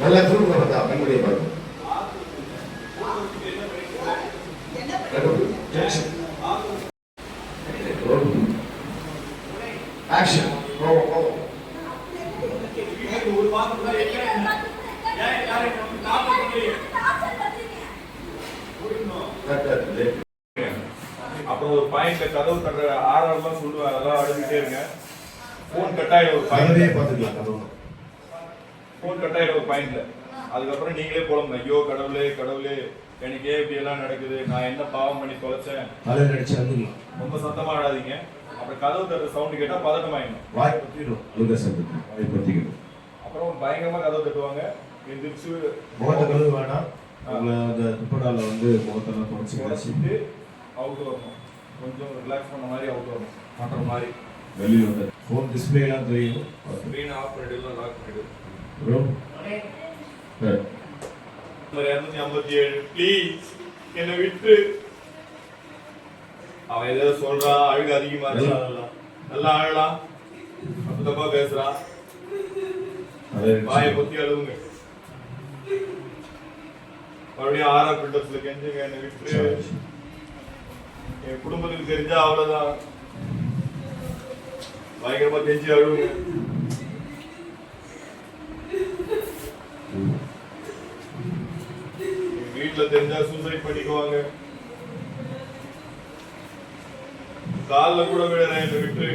நல்லா திரும்ப பார்த்தா கண்ணுடைய பாருங்க ஆக்ஷன் கோபம் கட் கட் லேட் அப்புறம் ஒரு பாயிண்ட்ல கதவு கட்டுற ஆர்டர்லாம் சொல்லுவாங்க அதெல்லாம் அழுதுகிட்டே இருங்க. ஃபோன் கட் ஆயிடும் ஒரு பாயிண்ட் பார்த்துக்கலாம் கதவு. ஃபோன் கட் ஆயிடும் ஒரு பாயிண்ட்ல அதுக்கப்புறம் நீங்களே போலங்க ஐயோ கடவுளே கடவுளே எனக்கே இப்படி எல்லாம் நடக்குது. நான் என்ன பாவம் பண்ணி தொலைச்சேன்? வந்துடலாம் ரொம்ப சத்தமா ஆடாதீங்க அப்புறம் கதவு தட்டுற சவுண்ட் கேட்டா பதட்டமாயிடும் வாய் பற்றிடும் வாய் பற்றிக்கணும் அப்புறம் பயங்கரமா கதவு தட்டுவாங்க. எந்திரிச்சு முகத்தை கழுவு உங்களை அந்த துப்படால வந்து முகத்தெல்லாம் தொடச்சி குறைச்சிட்டு அவுட் வரணும். கொஞ்சம் ரிலாக்ஸ் பண்ண மாதிரி அவுட் வரணும். பண்ற மாதிரி. வெளியில் வந்து. ஃபோன் டிஸ்பிளேலாம் தெரியும். ஸ்க்ரீன் ஆஃப் பண்ணிட்டு லாக் பண்ணிட்டு என்னை விட்டு அவன் ஏதோ சொல்றான் அழுகு அதிகமா நல்லா அழலாம் தப்பு தப்பா பேசுறான் வாயை பொத்தி அழுவுங்க மறுபடியும் ஆரா பில்டர்ஸ்ல கெஞ்சுங்க என்னை விட்டு. என் குடும்பத்துக்கு தெரிஞ்சா அவ்வளவுதான் பயங்கரமா கெஞ்சி அழுவுங்க ம். எங்க வீட்டுல தெரிஞ்சா சூசைட் பண்ணிக்குவாங்க. கால்ல கூட விழுறேன் என்னை விட்டு.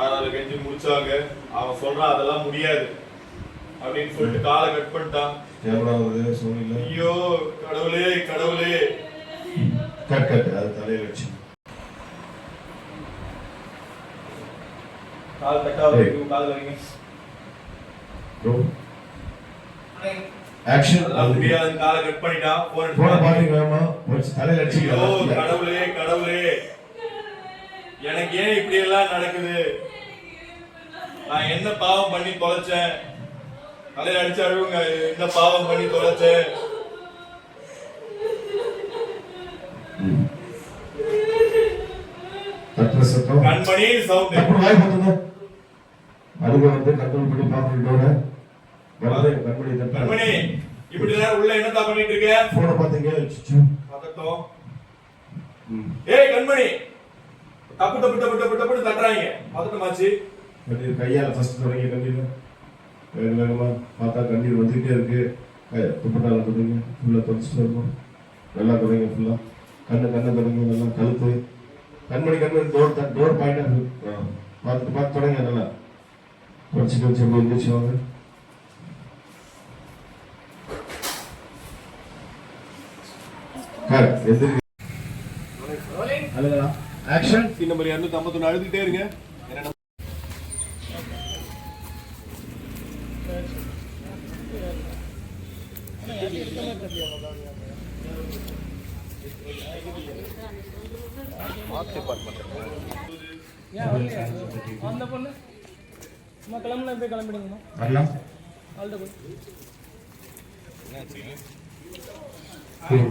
ஆறாவது கெஞ்சி முடிச்சாங்க. அவன் சொல்றான் அதெல்லாம் முடியாது. அப்படின்னு சொல்லிட்டு காலை கட் பண்ணிட்டான். சோனியில் ஐயோ கடவுளே கடவுளே. Cut cut. அது தலையில் அடிச்சு கால் கட்டாவது கால் வரீங்க ஆக்ஷன் அது காலை கட் பண்ணிட்டான் போன் போன வச்சு தலையில் கடவுளே கடவுளே. எனக்கு ஏன் இப்படி எல்லாம் நடக்குது. நான் என்ன பாவம் பண்ணி தொலைச்சேன்? தலையில அடிச்சு அழுவுங்க. என்ன பாவம் பண்ணி தொலைச்சேன்? கண்மணி சவுண்ட் அப்புறம் வாய் பார்த்துங்க அழுக வந்து கண்ட்ரோல் பண்ணி பார்த்துக்கிட்டோட வரது கண்மணி கண்மணி தட்டு இப்படி நேரம் உள்ள என்னத்தா பண்ணிட்டு இருக்க? போனை பார்த்தீங்க சுச்சு பதட்டம். ஏய் கண்மணி தப்பு தப்பு தப்பு தப்புன்னு தட்டுறாங்க. பதட்டமாச்சு. கையால் ஃபர்ஸ்ட் தொடங்கி கண்ணீர். வேக பார்த்தா கண்ணீர் வந்துகிட்டே இருக்கு. துப்பட்டால தொடங்க. ஃபுல்லாக தொடச்சிட்டு இருக்கும் நல்லா தொடங்க ஃபுல்லாக கண்ணு கண்ணை தொடங்க நல்லா கழுத்து. கண்மணி கண்மணி டோர் டோர் பாயிண்டாக பார்த்துட்டு பார்த்து தொடங்க நல்லா. தொடச்சிட்டு வச்சு வாங்க. ஆக்ஷன் சீன் நம்பர் இரநூத்தி ஐம்பத்தொன்னு அழுதுகிட்டே இருங்க என்ன அந்த பொண்ணு அம்மா கிளம்புனா போய் கிளம்பிடுங்கம்மா வரலாம் ஆல் போய் ம்.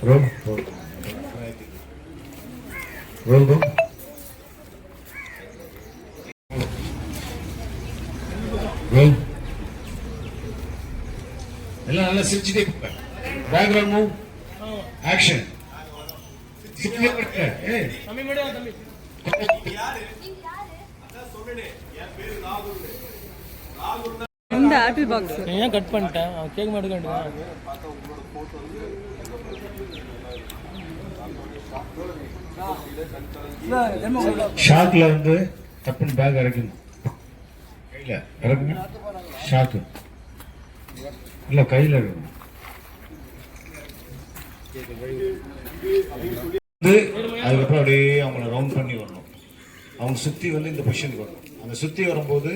go. Roll. எல்லாம் நல்லா சிரிச்சுட்டே பேக்ரவுண்ட் மூவ் ஆக்ஷன் இந்த ஆப்பிள் பாக்ஸ் ஏன் கட் பண்ணிட்டேன்? அவன் கேட்க மாட்டேங்க வேண்டியதான் ஷாக்ல வந்து தப்புன்னு பேக் இறக்கணும் கையில இறக்குங்க ஷாக்கு இல்ல கையில இறக்கணும் வந்து அதுக்கப்புறம் அப்படியே அவங்கள ரவுண்ட் பண்ணி வரணும் அவங்க சுற்றி வந்து இந்த பொசிஷனுக்கு வரணும். அந்த சுற்றி வரும்போது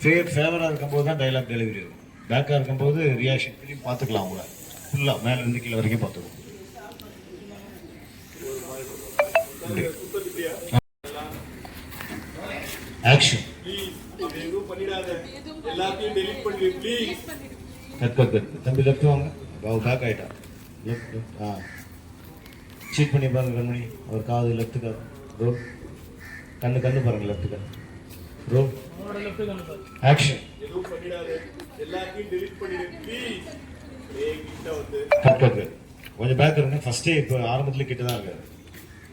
ஃபேவர் ஃபேவராக இருக்கும்போது தான் டைலாக் டெலிவரி இருக்கும் பேக்காக இருக்கும்போது ரியாக்ஷன் பண்ணி பார்த்துக்கலாம் அவங்கள. ஃபுல்லாக மேலே இருந்து கீழே வரைக்கும் பார்த்துக்கலாம். ஆக்ஷன் எல்லாத்தையும் டெலீட் பண்ணிடு ப்ளீஸ் கட் தம்பி லெஃப்ட் வாங்க அவ பேக் ஆகிட்டா லெஃப்ட் ஆ சீட் பண்ணி பாருங்க கண்மணி அவர் காது லெஃப்ட் காது ப்ரோ கண்ணு கண்ணு பாருங்க லெஃப்ட் கண்ணு பாரு ஆக்ஷன் கொஞ்சம் பேக் இருங்க. ஃபர்ஸ்டே இப்போ ஆரம்பத்துல கிட்ட தான் இருக்காரு.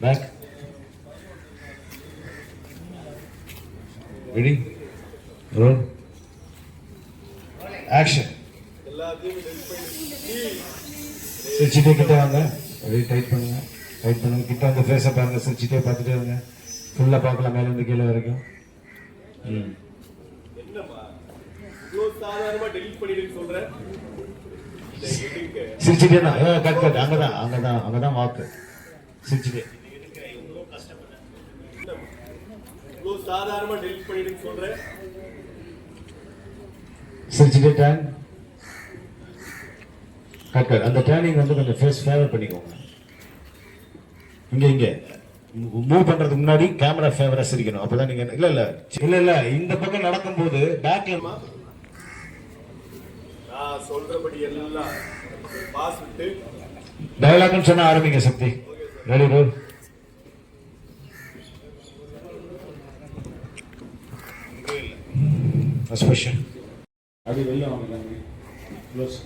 பேக் ரெடி ரோல் ஆக்ஷன் சிரிச்சிட்டே கிட்ட வாங்க. அப்படியே டைட் பண்ணுங்க. டைட் பண்ணுங்க. கிட்ட வந்து ஃபேஸை பாருங்க. சிரிச்சிட்டே பார்த்துட்டே இருங்க. ஃபுல்லாக பார்க்கலாம் மேலே இருந்து கீழே வரைக்கும். ம். சிரிச்சிட்டே தான். கட் கட் அங்கே தான் அங்கே தான் அங்கே தான் வாக்கு சிரிச்சிட்டே. சாதாரணமா டெலீட் பண்ணிடுன்னு சொல்ற. சிரிச்சிட்டே டேன் கட் கட் அந்த டேர்னிங் வந்து கொஞ்சம் ஃபேஸ் ஃபேவர் பண்ணிக்கோங்க. இங்க இங்க. மூவ் பண்றதுக்கு முன்னாடி கேமரா ஃபேவரா சிரிக்கணும். அப்பதான் நீங்க இல்ல இல்ல. இல்ல இல்ல. இந்த பக்கம் நடக்கும்போது பேக்ல நான் சொல்றபடி எல்லாம் பாஸ் விட்டு டயலாக்னு சொன்னா ஆரம்பிங்க Sakthi. Ready roll first question அப்படி வெளில வாங்க க்ளோஸ்